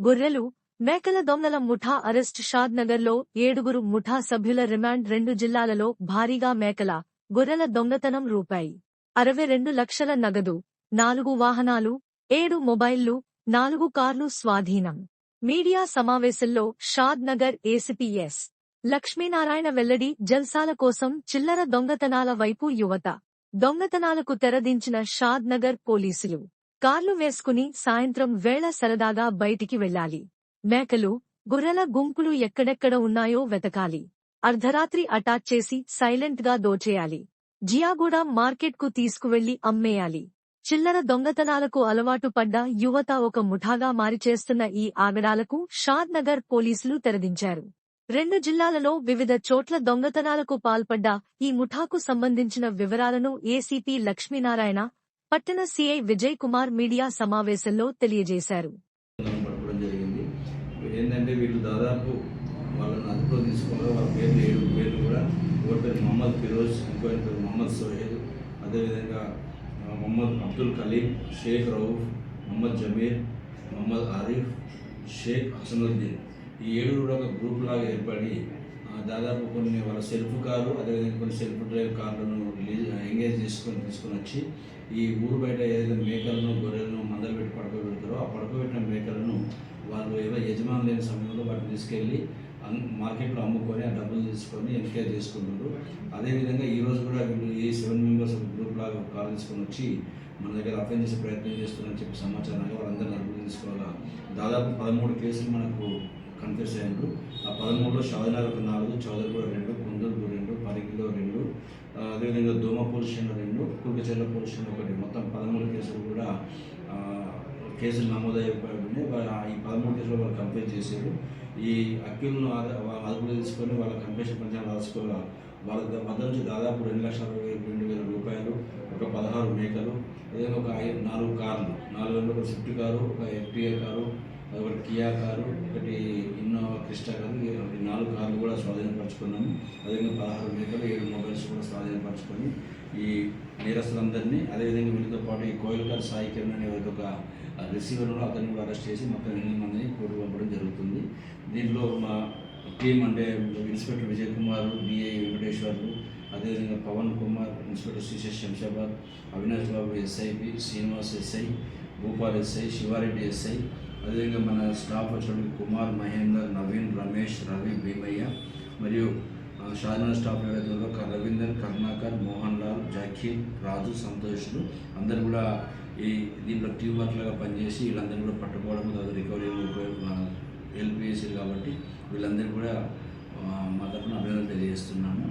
గొర్రెలు మేకల దొంగల ముఠా అరెస్ట్ షాద్ నగర్లో ఏడుగురు ముఠా సభ్యుల రిమాండ్ రెండు జిల్లాలలో భారీగా మేకల గొర్రెల దొంగతనం రూపాయి అరవై రెండు లక్షల నగదు నాలుగు వాహనాలు ఏడు మొబైల్లు నాలుగు కార్లు స్వాధీనం. మీడియా సమావేశంలో షాద్ నగర్ ఏసీపీఎస్ లక్ష్మీనారాయణ వెల్లడి జల్సాల కోసం చిల్లర దొంగతనాల వైపు యువత దొంగతనాలకు తెరదించిన షాద్ నగర్ పోలీసులు. కార్లు వేసుకుని సాయంత్రం వేళ సరదాగా బయటికి వెళ్ళాలి. మేకలు గుర్రెల గుంపులు ఎక్కడెక్కడ ఉన్నాయో వెతకాలి. అర్ధరాత్రి అటాచ్ చేసి సైలెంట్గా దోచేయాలి. జియాగూడ మార్కెట్కు తీసుకువెళ్ళి అమ్మేయాలి. చిల్లర దొంగతనాలకు అలవాటు పడ్డ యువత ఒక ముఠాగా మారిచేస్తున్న ఈ ఆగడాలకు షాద్ నగర్ పోలీసులు తెరదించారు. రెండు జిల్లాలలో వివిధ చోట్ల దొంగతనాలకు పాల్పడ్డ ఈ ముఠాకు సంబంధించిన వివరాలను ఏసీపీ లక్ష్మీనారాయణ పట్టణ సీఐ విజయ్ కుమార్ మీడియా సమావేశంలో తెలియజేశారు. ఏంటంటే వీళ్ళు దాదాపు వాళ్ళని అదుపులో తీసుకోవడం వాళ్ళ పేర్లు ఏడు పేర్లు కూడా ఒకటి పేరు మొహమ్మద్ ఫిరోజ్ ఇంకో పేరు మొహమ్మద్ సోహెల్ అదేవిధంగా ఆ, మొహమ్మద్ అబ్దుల్ కలీం షేక్ రౌఫ్ మొహమ్మద్ జమీర్ మొహమ్మద్ ఆరిఫ్ షేక్ హసనుద్దీన్ ఈ ఏడు కూడా ఒక గ్రూప్ లాగా ఏర్పడి దాదాపు కొన్ని వాళ్ళ సెల్ఫ్ కారు అదేవిధంగా కొన్ని సెల్ఫ్ డ్రైవ్ కార్లను రిలీజ్ ఎంగేజ్ చేసుకొని తీసుకొని వచ్చి ఈ ఊరు బయట ఏదైతే మేకలను గొర్రెలను మందలు పెట్టి పడుకోబెడతారో ఆ పడుకోబెట్టిన మేకలను వాళ్ళు ఏదో యజమాని లేని సమయంలో వాటిని తీసుకెళ్ళి మార్కెట్లో అమ్ముకొని ఆ డబ్బులు తీసుకొని ఎంకేజ్ చేసుకున్నారు అదేవిధంగా ఈరోజు కూడా వీళ్ళు ఈ సెవెన్ మెంబర్స్ గ్రూప్ లాగా కాల్ తీసుకొని వచ్చి మన దగ్గర అఫెన్స్ చేసే ప్రయత్నం చేస్తున్నారని చెప్పి సమాచారంగా వాళ్ళందరినీ డబ్బులు తీసుకోవాలా? దాదాపు పదమూడు కేసులు మనకు కన్ఫ్యూస్ అయ్యారు ఆ పదమూడులో షాదనగర్ నాలుగు చౌదరిగూడ రెండు కుందూరు రెండు పరిగిలో రెండు అదేవిధంగా దోమ పోలీస్ స్టేషన్ రెండు కుర్కచెర్ల పోలీస్ స్టేషన్ ఒకటి. మొత్తం పదమూడు కేసులు కూడా కేసులు నమోదయ్యాయి. ఈ పదమూడు కేసులు వాళ్ళు కంప్లైంట్ చేశారు. ఈ అక్యూలను వాళ్ళ అదుపులో తీసుకొని వాళ్ళ కంప్లైంట్ పంచాలు రాసుకోగా వాళ్ళ మధ్య వద్ద నుంచి దాదాపు రెండు లక్షల రెండు వేల రూపాయలు ఒక పదహారు మేకలు అదేవిధంగా ఒక ఐదు నాలుగు కార్లు. నాలుగు ఒక స్విఫ్ట్ కారు ఒక ఎఫ్టీఏ కారు ఒకటి కియా కారు ఒకటి ఇన్నోవా క్రిస్టా కారు ఈ నాలుగు కార్లు కూడా స్వాధీనపరచుకున్నాము అదేవిధంగా పదహారు మేకలు ఏడు మొబైల్స్ కూడా స్వాధీనపరచుకొని ఈ నేరస్తులందరినీ అదేవిధంగా వీళ్ళతో పాటు ఈ కోయిల్కర్ సాయి కిరణ్ అనే ఒక రిసీవర్లో అతన్ని కూడా అరెస్ట్ చేసి మొత్తం ఎనిమిది మందిని కోర్టు పంపడం జరుగుతుంది. దీంట్లో మా టీం అంటే ఇన్స్పెక్టర్ విజయ్ కుమార్ బిఐ వెంకటేశ్వర్లు అదేవిధంగా Pavan Kumar inspector Srishesh Shamshabad Avinash Babu SIP Srinivas SI Bhupal SI Sivareddy SI అదేవిధంగా మన స్టాఫ్ వచ్చినటువంటి కుమార్ మహేందర్ నవీన్ రమేష్ రవి భీమయ్య మరియు షాజహాన్ స్టాఫ్ ఎవరైతే రవీందర్ కరుణాకర్ మోహన్ లాల్ జాకీర్ రాజు సంతోష్లు. అందరూ కూడా ఈ దీంట్లో టీం పనిచేసి వీళ్ళందరూ కూడా పట్టుకోవడం తర్వాత రికవరీ హెల్ప్ చేసారు కాబట్టి వీళ్ళందరూ కూడా మా తరఫున అభినందనలు తెలియజేస్తున్నాము.